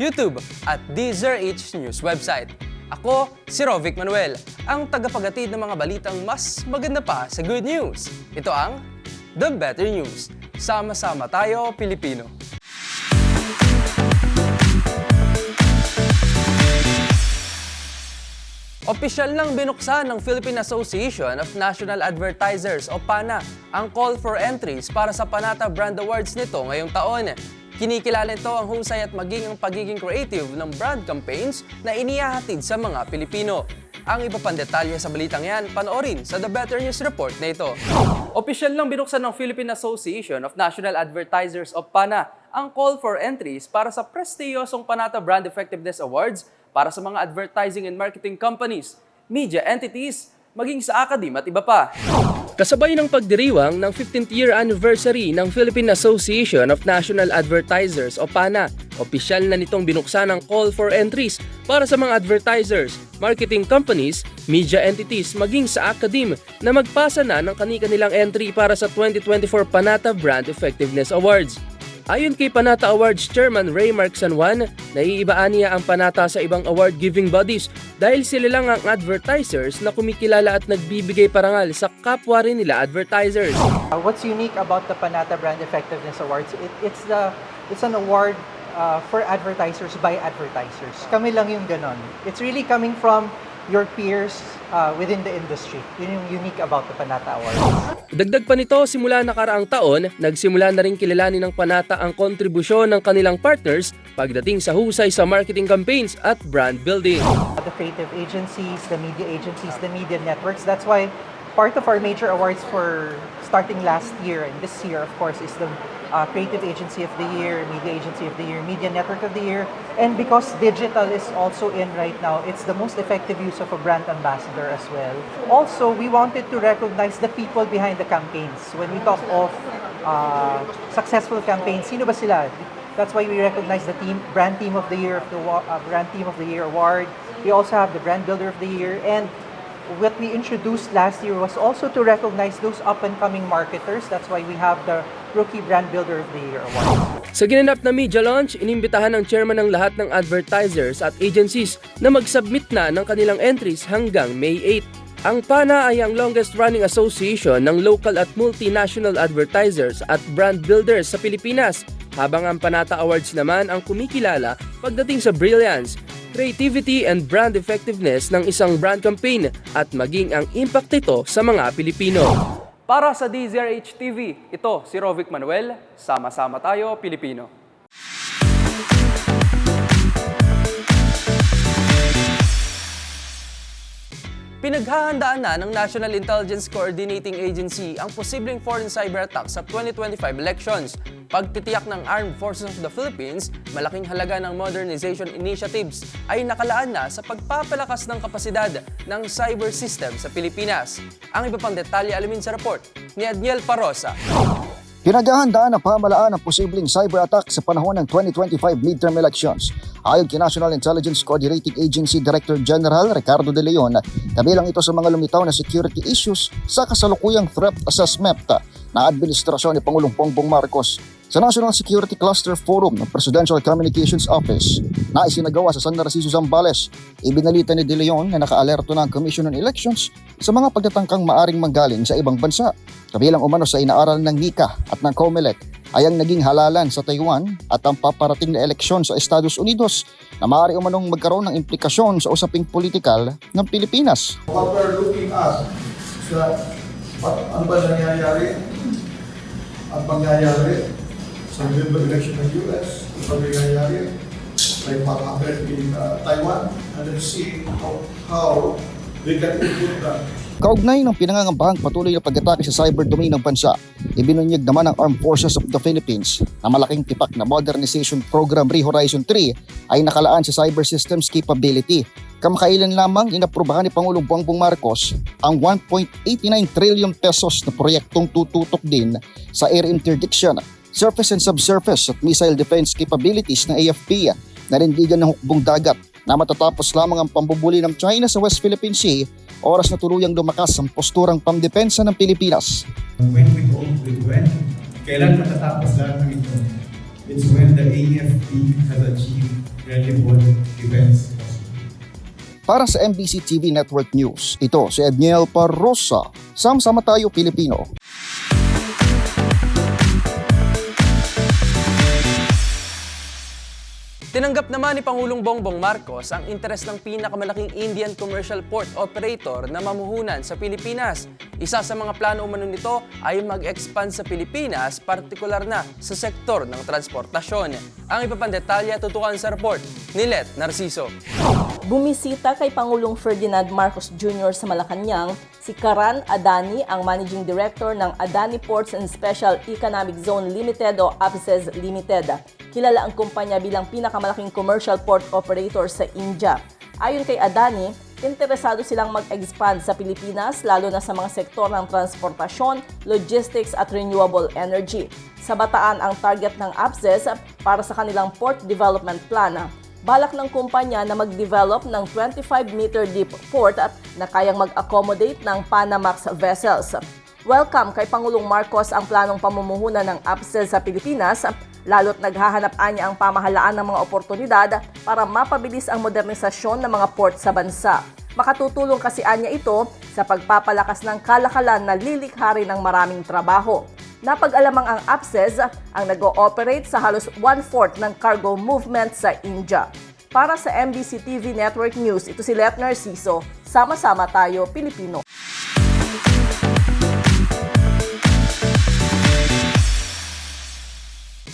YouTube at DZRH News website. Ako, si Rovic Manuel, ang tagapagatid ng mga balitang mas maganda pa sa good news. Ito ang The Better News. Sama-sama tayo, Pilipino. Opisyal nang binuksan ng Philippine Association of National Advertisers o PANA ang call for entries para sa Panata Brand Awards nito ngayong taon. Kinikilala ito ang husay at maging ang pagiging creative ng brand campaigns na inihahatid sa mga Pilipino. Ang iba pang detalye sa balitang yan, panoorin sa The Better News Report na ito. Opisyal nang binuksan ng Philippine Association of National Advertisers o PANA ang call for entries para sa prestiyosong Panata Brand Effectiveness Awards para sa mga advertising and marketing companies, media entities, maging sa akadim at iba pa. Kasabay ng pagdiriwang ng 15th year anniversary ng Philippine Association of National Advertisers o PANA, opisyal na nitong binuksan ang call for entries para sa mga advertisers, marketing companies, media entities maging sa akadim na magpasa na ng kani-kanilang entry para sa 2024 Panata Brand Effectiveness Awards. Ayon kay Panata Awards Chairman Ray Mark San Juan, naiibaan niya ang Panata sa ibang award-giving bodies dahil sila lang ang advertisers na kumikilala at nagbibigay parangal sa kapwa rin nila advertisers. Uh, what's unique about the Panata Brand Effectiveness Awards? It, it's the it's an award uh, for advertisers by advertisers. Kami lang yung ganon. It's really coming from your peers uh, within the industry. Yun yung unique about the Panata Awards. Dagdag pa nito, simula nakaraang taon, nagsimula na rin kilalanin ng Panata ang kontribusyon ng kanilang partners pagdating sa husay sa marketing campaigns at brand building. The creative agencies, the media agencies, the media networks. That's why part of our major awards for starting last year and this year, of course, is the uh, Creative Agency of the Year, Media Agency of the Year, Media Network of the Year. And because digital is also in right now, it's the most effective use of a brand ambassador as well. Also, we wanted to recognize the people behind the campaigns. When we talk of uh, successful campaigns, sino ba sila? That's why we recognize the team, brand team of the year of the uh, brand team of the year award. We also have the brand builder of the year, and what we introduced last year was also to recognize those up and coming marketers. That's why we have the rookie brand builder of the year award. Sa ginanap na media launch, inimbitahan ng chairman ng lahat ng advertisers at agencies na mag-submit na ng kanilang entries hanggang May 8. Ang PANA ay ang longest running association ng local at multinational advertisers at brand builders sa Pilipinas, habang ang Panata Awards naman ang kumikilala pagdating sa brilliance, creativity and brand effectiveness ng isang brand campaign at maging ang impact nito sa mga Pilipino. Para sa DZRH TV, ito si Rovic Manuel, sama-sama tayo Pilipino. Pinaghahandaan na ng National Intelligence Coordinating Agency ang posibleng foreign cyber attack sa 2025 elections. Pagtitiyak ng Armed Forces of the Philippines, malaking halaga ng modernization initiatives ay nakalaan na sa pagpapalakas ng kapasidad ng cyber system sa Pilipinas. Ang iba pang detalye alamin sa report ni Adniel Parosa. Pinaghahandaan ng pamalaan ang posibleng cyber attack sa panahon ng 2025 midterm elections. Ayon kay National Intelligence Coordinating Agency Director General Ricardo De Leon, kabilang ito sa mga lumitaw na security issues sa kasalukuyang threat assessment na administrasyon ni Pangulong Bongbong Marcos. Sa National Security Cluster Forum ng Presidential Communications Office na isinagawa sa San Narciso, Zambales, ibinalita ni De Leon na nakaalerto na ang Commission on Elections sa mga pagtatangkang maaring manggaling sa ibang bansa, kabilang umano sa inaaral ng NICA at ng COMELEC ay ang naging halalan sa Taiwan at ang paparating na eleksyon sa Estados Unidos na maaari umanong magkaroon ng implikasyon sa usaping politikal ng Pilipinas. What we're looking at is that what, ano ba nangyayari? At mangyayari sa November election ng US, ano ba nangyayari what happened in uh, Taiwan, and then see how, how they can improve that. Kaugnay ng pinangangambahang patuloy na pag-atake sa cyber domain ng bansa, ibinunyag naman ng Armed Forces of the Philippines na malaking tipak na modernization program Re-Horizon 3 ay nakalaan sa cyber systems capability. Kamakailan lamang inaprubahan ni Pangulong Bongbong Marcos ang 1.89 trillion pesos na proyektong tututok din sa air interdiction, surface and subsurface at missile defense capabilities ng AFP na rindigan ng hukbong dagat na matatapos lamang ang pambubuli ng China sa West Philippine Sea oras na tuluyang lumakas ang posturang pamdepensa ng Pilipinas. When we go with when, kailan matatapos lahat ng ito? It's when the AFP has achieved credible defense. Para sa MBC TV Network News, ito si Edniel Parrosa. Sama-sama tayo Pilipino. Tinanggap naman ni Pangulong Bongbong Marcos ang interes ng pinakamalaking Indian commercial port operator na mamuhunan sa Pilipinas. Isa sa mga plano umano nito ay mag-expand sa Pilipinas, partikular na sa sektor ng transportasyon. Ang detalye tutukan sa report ni Let Narciso. Bumisita kay Pangulong Ferdinand Marcos Jr. sa Malacanang si Karan Adani, ang Managing Director ng Adani Ports and Special Economic Zone Limited o APSEZ Limited. Kilala ang kumpanya bilang pinakamalaking commercial port operator sa India. Ayon kay Adani, interesado silang mag-expand sa Pilipinas lalo na sa mga sektor ng transportasyon, logistics at renewable energy. Sa bataan ang target ng APSEZ para sa kanilang port development plan balak ng kumpanya na mag-develop ng 25-meter deep port at na kayang mag-accommodate ng Panamax vessels. Welcome kay Pangulong Marcos ang planong pamumuhunan ng APSEZ sa Pilipinas, lalo't naghahanap niya ang pamahalaan ng mga oportunidad para mapabilis ang modernisasyon ng mga port sa bansa. Makatutulong kasi anya ito sa pagpapalakas ng kalakalan na lilikha rin ng maraming trabaho. Napag-alamang ang APSEZ ang nag-ooperate sa halos one-fourth ng cargo movement sa India. Para sa MBC TV Network News, ito si Let Narciso. Sama-sama tayo, Pilipino.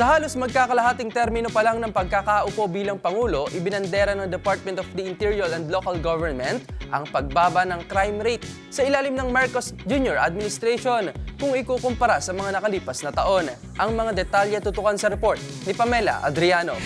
Sa halos magkakalahating termino pa lang ng pagkakaupo bilang Pangulo, ibinandera ng Department of the Interior and Local Government ang pagbaba ng crime rate sa ilalim ng Marcos Jr. administration kung ikukumpara sa mga nakalipas na taon. Ang mga detalye tutukan sa report ni Pamela Adriano.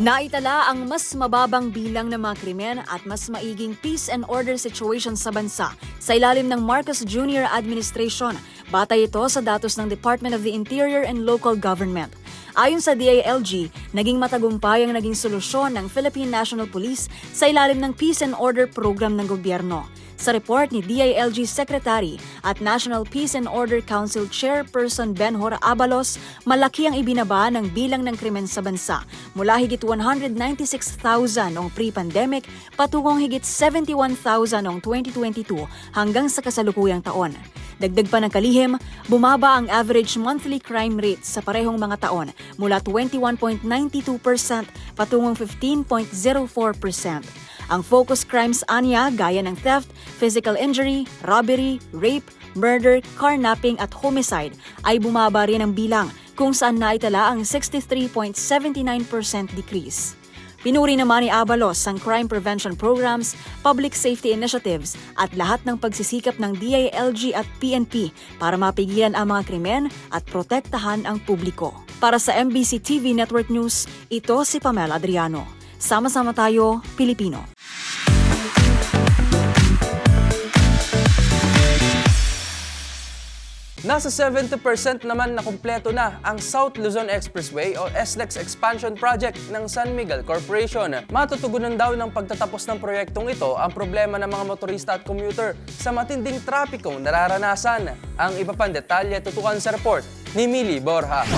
Naitala ang mas mababang bilang ng mga krimen at mas maiging peace and order situation sa bansa sa ilalim ng Marcos Jr. administration. Batay ito sa datos ng Department of the Interior and Local Government. Ayon sa DILG, naging matagumpay ang naging solusyon ng Philippine National Police sa ilalim ng Peace and Order program ng gobyerno. Sa report ni DILG Secretary at National Peace and Order Council Chairperson Benhor Abalos, malaki ang ibinaba ng bilang ng krimen sa bansa mula higit 196,000 noong pre-pandemic patungong higit 71,000 noong 2022 hanggang sa kasalukuyang taon. Dagdag pa ng kalihim, bumaba ang average monthly crime rate sa parehong mga taon mula 21.92% patungong 15.04%. Ang focus crimes anya gaya ng theft, physical injury, robbery, rape, murder, carnapping at homicide ay bumaba rin ang bilang kung saan naitala ang 63.79% decrease. Pinuri naman ni Abalos ang crime prevention programs, public safety initiatives at lahat ng pagsisikap ng DILG at PNP para mapigilan ang mga krimen at protektahan ang publiko. Para sa MBC TV Network News, ito si Pamela Adriano. Sama-sama tayo, Pilipino. Nasa 70% naman na kumpleto na ang South Luzon Expressway o SLEX Expansion Project ng San Miguel Corporation. Matutugunan daw ng pagtatapos ng proyektong ito ang problema ng mga motorista at commuter sa matinding trapikong nararanasan. Ang iba pang detalye tutukan sa report ni Mili Borja.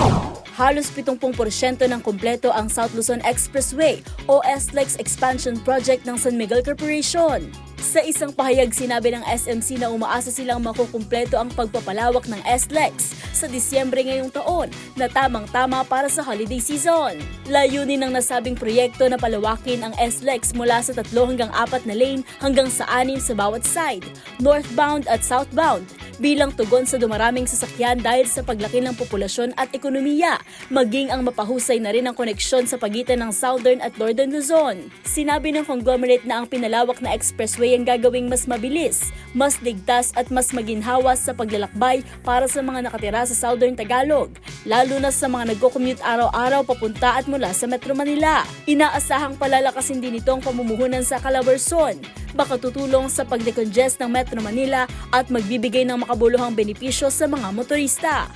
Halos 70% ng kumpleto ang South Luzon Expressway o SLEX Expansion Project ng San Miguel Corporation. Sa isang pahayag sinabi ng SMC na umaasa silang makukumpleto ang pagpapalawak ng SLEX sa Disyembre ngayong taon na tamang-tama para sa holiday season. Layunin ng nasabing proyekto na palawakin ang SLEX mula sa tatlo hanggang apat na lane hanggang sa anim sa bawat side, northbound at southbound, bilang tugon sa dumaraming sasakyan dahil sa paglaki ng populasyon at ekonomiya, maging ang mapahusay na rin ang koneksyon sa pagitan ng Southern at Northern Luzon. Sinabi ng conglomerate na ang pinalawak na expressway ang gagawing mas mabilis, mas ligtas at mas maginhawa sa paglalakbay para sa mga nakatira sa Southern Tagalog, lalo na sa mga nagko-commute araw-araw papunta at mula sa Metro Manila. Inaasahang palalakasin din ito ang pamumuhunan sa Calabarzon, baka tutulong sa pagdecongest ng Metro Manila at magbibigay ng makabuluhang benepisyo sa mga motorista.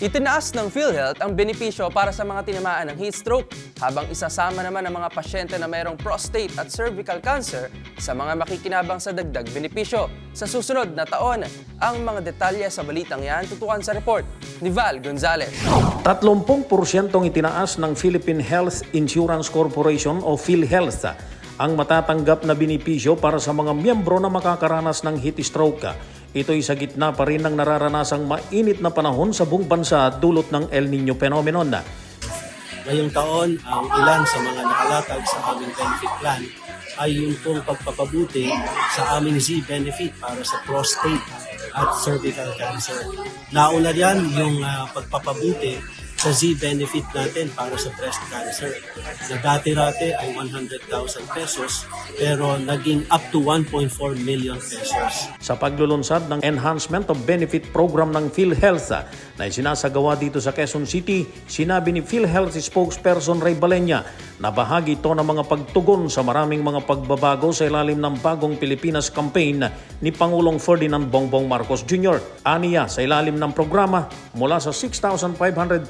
Itinaas ng PhilHealth ang benepisyo para sa mga tinamaan ng heat stroke, habang isasama naman ang mga pasyente na mayroong prostate at cervical cancer sa mga makikinabang sa dagdag benepisyo. Sa susunod na taon, ang mga detalye sa balitang yan tutukan sa report ni Val Gonzalez. 30% itinaas ng Philippine Health Insurance Corporation o PhilHealth ang matatanggap na binipisyo para sa mga miyembro na makakaranas ng heat stroke. Ito'y sa gitna pa rin ng nararanasang mainit na panahon sa buong bansa dulot ng El Nino phenomenon. Ngayong taon, ang ilan sa mga nakalatag sa aming benefit plan ay yung pong pagpapabuti sa aming Z-benefit para sa prostate at cervical cancer. Nauna yan yung ah, pagpapabuti sa Z-benefit natin para sa breast cancer. Na dati-rate ay 100,000 pesos pero naging up to 1.4 million pesos. Sa paglulunsad ng Enhancement of Benefit Program ng PhilHealth na isinasagawa dito sa Quezon City, sinabi ni PhilHealth spokesperson Ray Balenya na bahagi ito ng mga pagtugon sa maraming mga pagbabago sa ilalim ng bagong Pilipinas campaign ni Pangulong Ferdinand Bongbong Marcos Jr. Aniya sa ilalim ng programa mula sa 6,500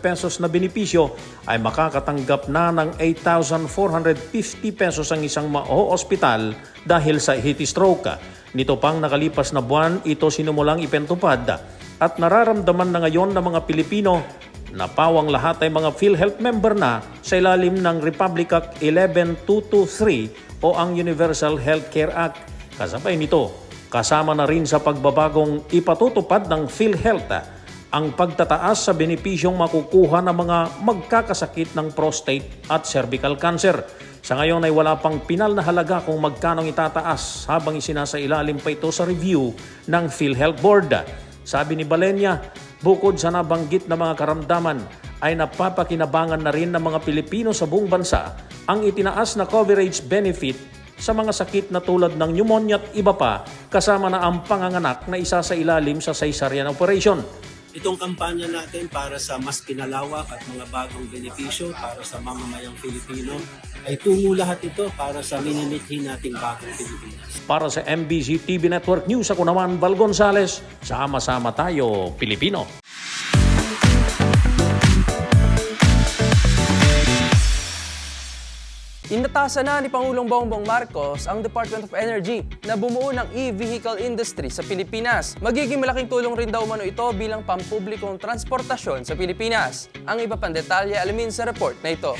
pesos na benepisyo ay makakatanggap na ng 8,450 pesos ang isang mao-ospital dahil sa heat stroke. Nito pang nakalipas na buwan, ito sinumulang ipentupad at nararamdaman na ngayon ng mga Pilipino na pawang lahat ay mga PhilHealth member na sa ilalim ng Republic Act 11223 o ang Universal Healthcare Act. Kasabay nito, kasama na rin sa pagbabagong ipatutupad ng PhilHealth ang pagtataas sa benepisyong makukuha ng mga magkakasakit ng prostate at cervical cancer. Sa ngayon ay wala pang pinal na halaga kung magkano itataas habang isinasailalim pa ito sa review ng PhilHealth Board. Sabi ni Balenya, bukod sa nabanggit na mga karamdaman, ay napapakinabangan na rin ng mga Pilipino sa buong bansa ang itinaas na coverage benefit sa mga sakit na tulad ng pneumonia at iba pa kasama na ang panganganak na isa sa ilalim sa cesarean operation. Itong kampanya natin para sa mas pinalawak at mga bagong benepisyo para sa mamamayang Pilipino ay tungo lahat ito para sa minimithi nating bagong Pilipinas. Para sa MBC TV Network News, ako naman Val Gonzales, sama-sama tayo Pilipino. Inatasan na ni Pangulong Bongbong Marcos ang Department of Energy na bumuo ng e-vehicle industry sa Pilipinas. Magiging malaking tulong rin daw mano ito bilang pampublikong transportasyon sa Pilipinas. Ang iba pang detalye alamin sa report na ito.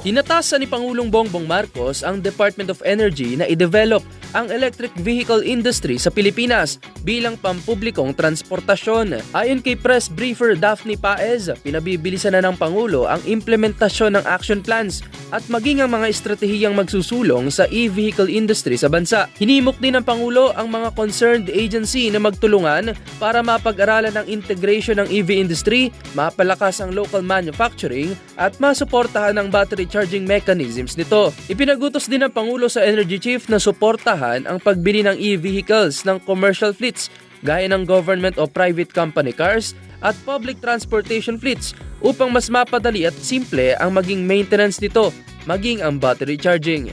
Inatasan ni Pangulong Bongbong Marcos ang Department of Energy na i-develop ang electric vehicle industry sa Pilipinas bilang pampublikong transportasyon. Ayon kay press briefer Daphne Paez, pinabibilisan na ng Pangulo ang implementasyon ng action plans at maging ang mga estratehiyang magsusulong sa e-vehicle industry sa bansa. Hinimok din ng Pangulo ang mga concerned agency na magtulungan para mapag-aralan ang integration ng EV industry, mapalakas ang local manufacturing at masuportahan ang battery charging mechanisms nito. Ipinagutos din ng Pangulo sa Energy Chief na suportahan ang pagbili ng e-vehicles ng commercial fleets gaya ng government o private company cars at public transportation fleets upang mas mapadali at simple ang maging maintenance nito, maging ang battery charging.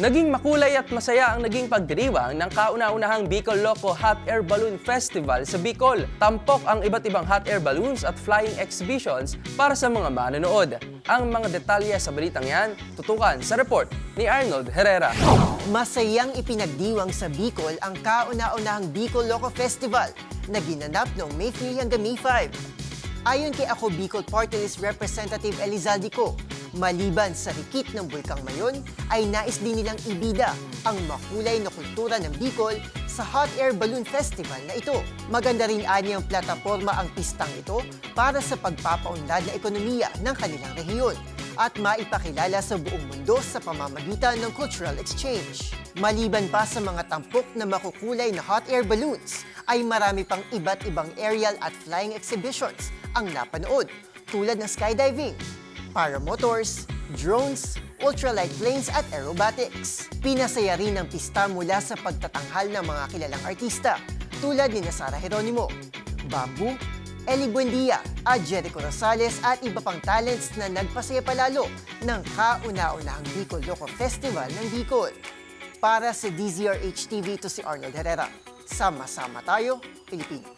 Naging makulay at masaya ang naging pagdiriwang ng kauna-unahang Bicol Loco Hot Air Balloon Festival sa Bicol. Tampok ang iba't ibang hot air balloons at flying exhibitions para sa mga manonood. Ang mga detalye sa balitang yan, tutukan sa report ni Arnold Herrera. Masayang ipinagdiwang sa Bicol ang kauna-unahang Bicol Loco Festival na ginanap noong May 3 hanggang May 5. Ayon kay Ako Bicol Party List Representative Elizalde Co, maliban sa rikit ng Bulkang Mayon, ay nais din nilang ibida ang makulay na kultura ng Bicol sa Hot Air Balloon Festival na ito. Maganda rin ani ang plataforma ang pistang ito para sa pagpapaunlad na ekonomiya ng kanilang rehiyon at maipakilala sa buong mundo sa pamamagitan ng cultural exchange. Maliban pa sa mga tampok na makukulay na hot air balloons, ay marami pang iba't ibang aerial at flying exhibitions ang napanood tulad ng skydiving, paramotors, drones, ultralight planes at aerobatics. Pinasaya rin ang pista mula sa pagtatanghal ng mga kilalang artista tulad ni Sara Geronimo, Bamboo, Eli Buendia at Jericho Rosales at iba pang talents na nagpasaya palalo ng kauna-unahang Bicol Loco Festival ng Bicol. Para sa DZRH TV to si Arnold Herrera. Sama-sama tayo, Pilipino.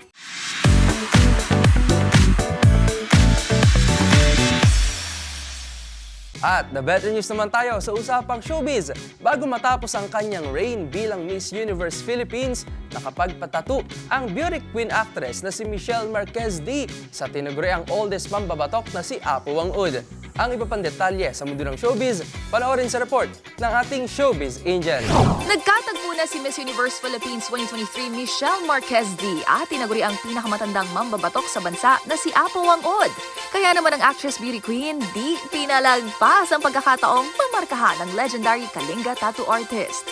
At the better news naman tayo sa usapang showbiz. Bago matapos ang kanyang reign bilang Miss Universe Philippines, nakapagpatato ang beauty queen actress na si Michelle Marquez D sa tinaguriang oldest mambabatok na si Apo Wang-ud. Ang iba pang detalye sa mundo ng showbiz, panoorin sa report ng ating Showbiz Angel. Nagkatagpo na si Miss Universe Philippines 2023 Michelle Marquez D at tinaguri ang pinakamatandang mambabatok sa bansa na si Apo Wang-od. Kaya naman ang actress beauty queen di pinalagpas ang pagkakataong mamarkahan ng legendary Kalinga tattoo artist.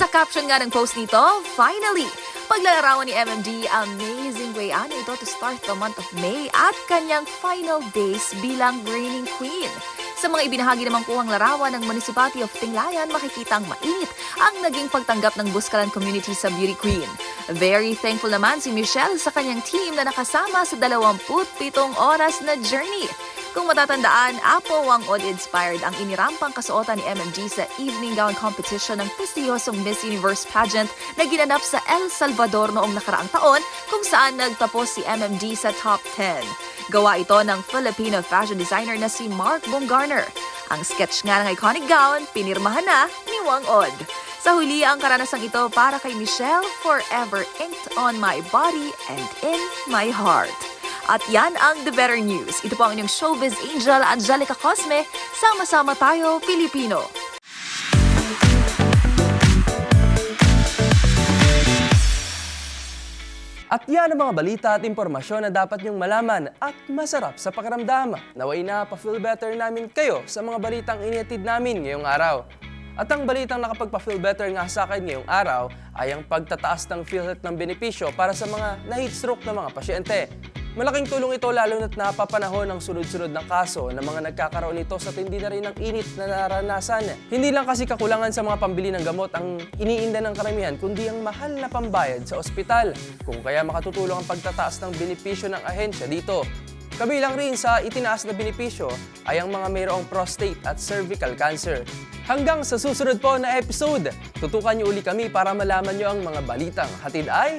Sa caption nga ng post nito, finally, paglalarawan ni MMD amazing way ano ito to start the month of May at kanyang final days bilang reigning queen. Sa mga ibinahagi naman po ang larawan ng Municipality of Tinglayan, makikitang mainit ang naging pagtanggap ng Buskalan community sa Beauty Queen. Very thankful naman si Michelle sa kanyang team na nakasama sa 27 oras na journey. Kung matatandaan, Apo Wang Od inspired ang inirampang kasuotan ni MMG sa evening gown competition ng prestiyosong Miss Universe pageant na ginanap sa El Salvador noong nakaraang taon kung saan nagtapos si MMG sa top 10. Gawa ito ng Filipino fashion designer na si Mark Bumgarner. Ang sketch nga ng iconic gown, pinirmahan na ni Wang Od. Sa huli, ang karanasang ito para kay Michelle, forever inked on my body and in my heart. At yan ang The Better News. Ito po ang inyong showbiz angel, Angelica Cosme. Sama-sama tayo, Pilipino. At yan ang mga balita at impormasyon na dapat niyong malaman at masarap sa pakiramdam. Naway na pa-feel better namin kayo sa mga balitang iniatid namin ngayong araw. At ang balitang nakapagpa-feel better nga sa akin ngayong araw ay ang pagtataas ng PhilHealth ng benepisyo para sa mga na-heat stroke na mga pasyente. Malaking tulong ito lalo na't napapanahon ng sunod-sunod na kaso ng mga nagkakaroon nito sa tindi na rin ng init na naranasan. Hindi lang kasi kakulangan sa mga pambili ng gamot ang iniinda ng karamihan, kundi ang mahal na pambayad sa ospital. Kung kaya makatutulong ang pagtataas ng benepisyo ng ahensya dito. Kabilang rin sa itinaas na benepisyo ay ang mga mayroong prostate at cervical cancer. Hanggang sa susunod po na episode, tutukan niyo uli kami para malaman niyo ang mga balitang hatid ay